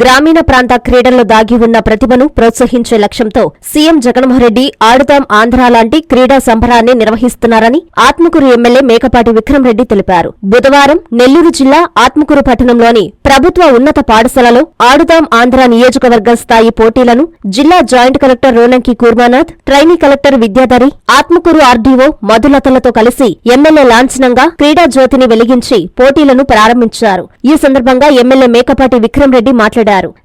గ్రామీణ ప్రాంత క్రీడల్లో దాగి ఉన్న ప్రతిభను ప్రోత్సహించే లక్ష్యంతో సీఎం జగన్మోహన్రెడ్డి ఆడుదాం ఆంధ్ర లాంటి క్రీడా సంబరాన్ని నిర్వహిస్తున్నారని ఆత్మకూరు ఎమ్మెల్యే మేకపాటి విక్రమరెడ్డి తెలిపారు. బుధవారం నెల్లూరు జిల్లా ఆత్మకూరు పట్టణంలోని ప్రభుత్వ ఉన్నత పాఠశాలలో ఆడుదాం ఆంధ్ర నియోజకవర్గ స్థాయి పోటీలను జిల్లా joint collector Ronanki Kurmanath trainee collector Vidyadhari Atmakur RDO మధులతలతో కలిసి ఎమ్మెల్యే లాంఛనంగా క్రీడా జ్యోతిని వెలిగించి పోటీలను ప్రారంభించారు. ఈ సందర్భంగా ఎమ్మెల్యే మేకపాటి విక్రమరెడ్డి మాట్లాడారు.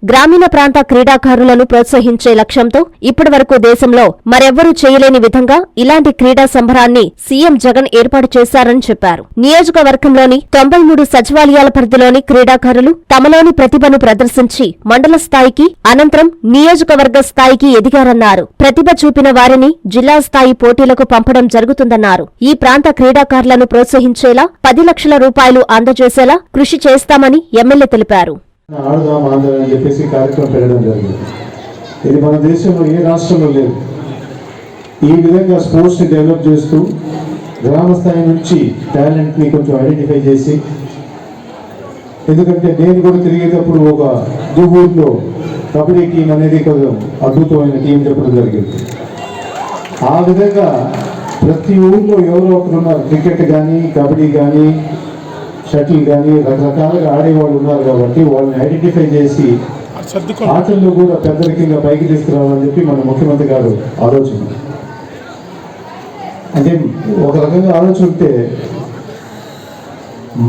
గ్రామీణ ప్రాంత క్రీడాకారులను ప్రోత్సహించే లక్ష్యంతో ఇప్పటివరకు దేశంలో మరెవ్వరూ చేయలేని విధంగా ఇలాంటి క్రీడా సంబరాన్ని సీఎం జగన్ ఏర్పాటు చేశారని చెప్పారు. నియోజకవర్గంలోని తొంభై మూడు సచివాలయాల పరిధిలోని క్రీడాకారులు తమలోని ప్రతిభను ప్రదర్శించి మండల స్థాయికి అనంతరం నియోజకవర్గ స్థాయికి ఎదిగారన్నారు. ప్రతిభ చూపిన వారిని జిల్లా స్థాయి పోటీలకు పంపడం జరుగుతుందన్నారు. ఈ ప్రాంత క్రీడాకారులను ప్రోత్సహించేలా పది లక్షల రూపాయలు అందజేసేలా కృషి చేస్తామని ఎమ్మెల్యే తెలిపారు. ఆడుదాం ఆంధ్ర అని చెప్పేసి కార్యక్రమం పెట్టడం జరిగింది. ఇది మన దేశంలో ఏ రాష్ట్రంలో లేదు. ఈ విధంగా స్పోర్ట్స్ని డెవలప్ చేస్తూ గ్రామ స్థాయి నుంచి టాలెంట్ని కొంచెం ఐడెంటిఫై చేసి ఎందుకంటే నేను కూడా తిరిగేటప్పుడు ఒక దుహూర్లో కబడ్డీ టీం అనేది కొంచెం అద్భుతమైన టీం చెప్పడం జరిగింది. ఆ విధంగా ప్రతి ఊళ్ళో ఎవరో ఒకరున్నారు క్రికెట్ కానీ కబడ్డీ కానీ షటిల్ కానీ రకరకాలుగా ఆడేవాళ్ళు ఉన్నారు కాబట్టి వాళ్ళని ఐడెంటిఫై చేసి ఆటల్లో కూడా పెద్దరికంగా పైకి తీసుకురావాలని చెప్పి మన ముఖ్యమంత్రి గారు ఆలోచన. అంటే ఒక రకంగా ఆలోచన ఉంటే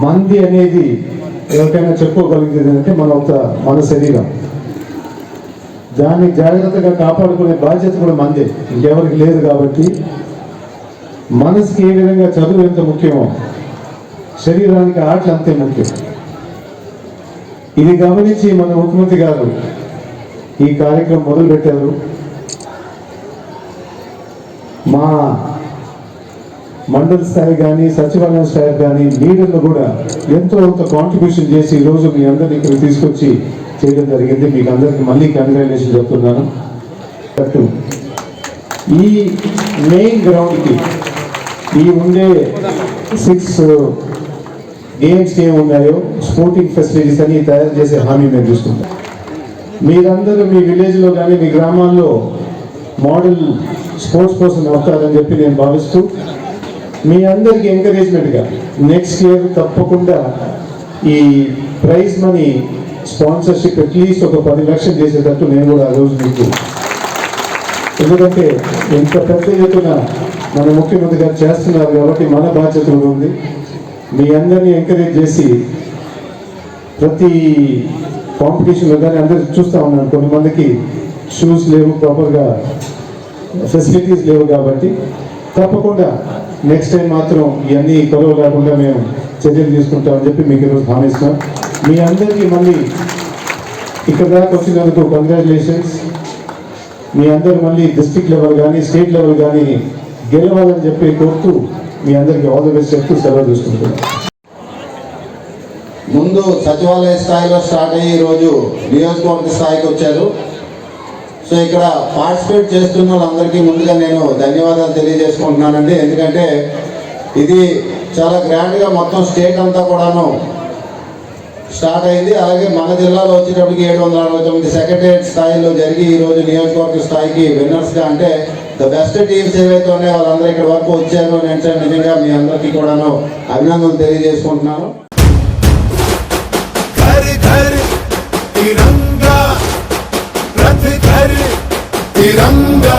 మంది అనేది ఎవరికైనా చెప్పుకోగలిగేది అంటే మన ఒక మన శరీరం. దాన్ని జాగ్రత్తగా కాపాడుకునే బాధ్యత కూడా మందే. ఇంకెవరికి లేదు కాబట్టి మనసుకి ఏ విధంగా చదువు ఎంత ముఖ్యమో శరీరానికి ఆటలు అంతే ముఖ్యం. ఇది గమనించి మన ముఖ్యమంత్రి గారు ఈ కార్యక్రమం మొదలుపెట్టారు. మా మండల స్థాయి కానీ సచివాలయం స్థాయి కానీ లీడర్లు కూడా ఎంతో కొంత కాంట్రిబ్యూషన్ చేసి ఈ రోజు మీ అందరిని ఇక్కడ తీసుకొచ్చి చేయడం జరిగింది. మీకు అందరికీ మళ్ళీ కంగ్రాచులేషన్ చెప్తున్నాను. ఈ మెయిన్ గ్రౌండ్కి ఈ ఉండే సిక్స్ గేమ్స్ ఏమి ఉన్నాయో స్పోర్టింగ్ ఫెసిలిటీస్ అన్ని తయారు చేసే హామీ మేము చూసుకుంటాం మీరందరూ మీ విలేజ్లో కానీ మీ గ్రామాల్లో మోడల్ స్పోర్ట్స్ పర్సన్ అవుతారని చెప్పి నేను భావిస్తూ మీ అందరికీ ఎంకరేజ్మెంట్గా నెక్స్ట్ ఇయర్ తప్పకుండా ఈ ప్రైజ్ మనీ స్పాన్సర్షిప్ అట్లీస్ట్ ఒక పది లక్షలు చేసేటట్టు నేను కూడా ఆ రోజు మీకు ఎందుకంటే ఎంత పెద్ద ఎత్తున మన ముఖ్యమంత్రి గారు చేస్తున్నారు కాబట్టి మన బాధ్యత ఉంది. మీ అందరినీ ఎంకరేజ్ చేసి ప్రతి కాంపిటీషన్లో కానీ అందరూ చూస్తూ ఉన్నాను కొంతమందికి షూస్ లేవు ప్రాపర్గా ఫెసిలిటీస్ లేవు కాబట్టి తప్పకుండా నెక్స్ట్ టైం మాత్రం ఇవన్నీ కొలవ లేకుండా మేము చర్యలు తీసుకుంటామని చెప్పి మీకు ఈరోజు హామీస్తున్నాం మీ అందరికీ మళ్ళీ ఇక్కడ దాకా వచ్చినందుకు కంగ్రాచులేషన్స్ మీ అందరూ మళ్ళీ డిస్ట్రిక్ట్ లెవెల్ కానీ స్టేట్ లెవెల్ కానీ గెలవాలని చెప్పి కోరుతూ మీ అందరికీ ఆల్ ది బెస్ట్ చెప్తూ సెలవు తీసుకుంటున్నాను. ముందు సచివాలయ స్థాయిలో స్టార్ట్ అయ్యి ఈరోజు నియోజకవర్గ స్థాయికి వచ్చారు. సో ఇక్కడ పార్టిసిపేట్ చేస్తున్న వాళ్ళందరికీ ముందుగా నేను ధన్యవాదాలు తెలియజేసుకుంటున్నానండి. ఎందుకంటే ఇది చాలా గ్రాండ్గా మొత్తం స్టేట్ అంతా కూడాను స్టార్ట్ అయింది. అలాగే మన జిల్లాలో వచ్చేటప్పటికి ఏడు వందల అరవై తొమ్మిది సెక్రటరియట్ స్థాయిలో జరిగి ఈరోజు నియోజకవర్గ స్థాయికి విన్నర్స్గా అంటే ద బెస్ట్ టీమ్స్ ఏవైతే ఉన్నాయో వాళ్ళందరూ ఇక్కడ వరకు వచ్చారు నేను అంటే నిజంగా మీ అందరికీ కూడాను అభినందనలు తెలియజేసుకుంటున్నాను. తిరంగా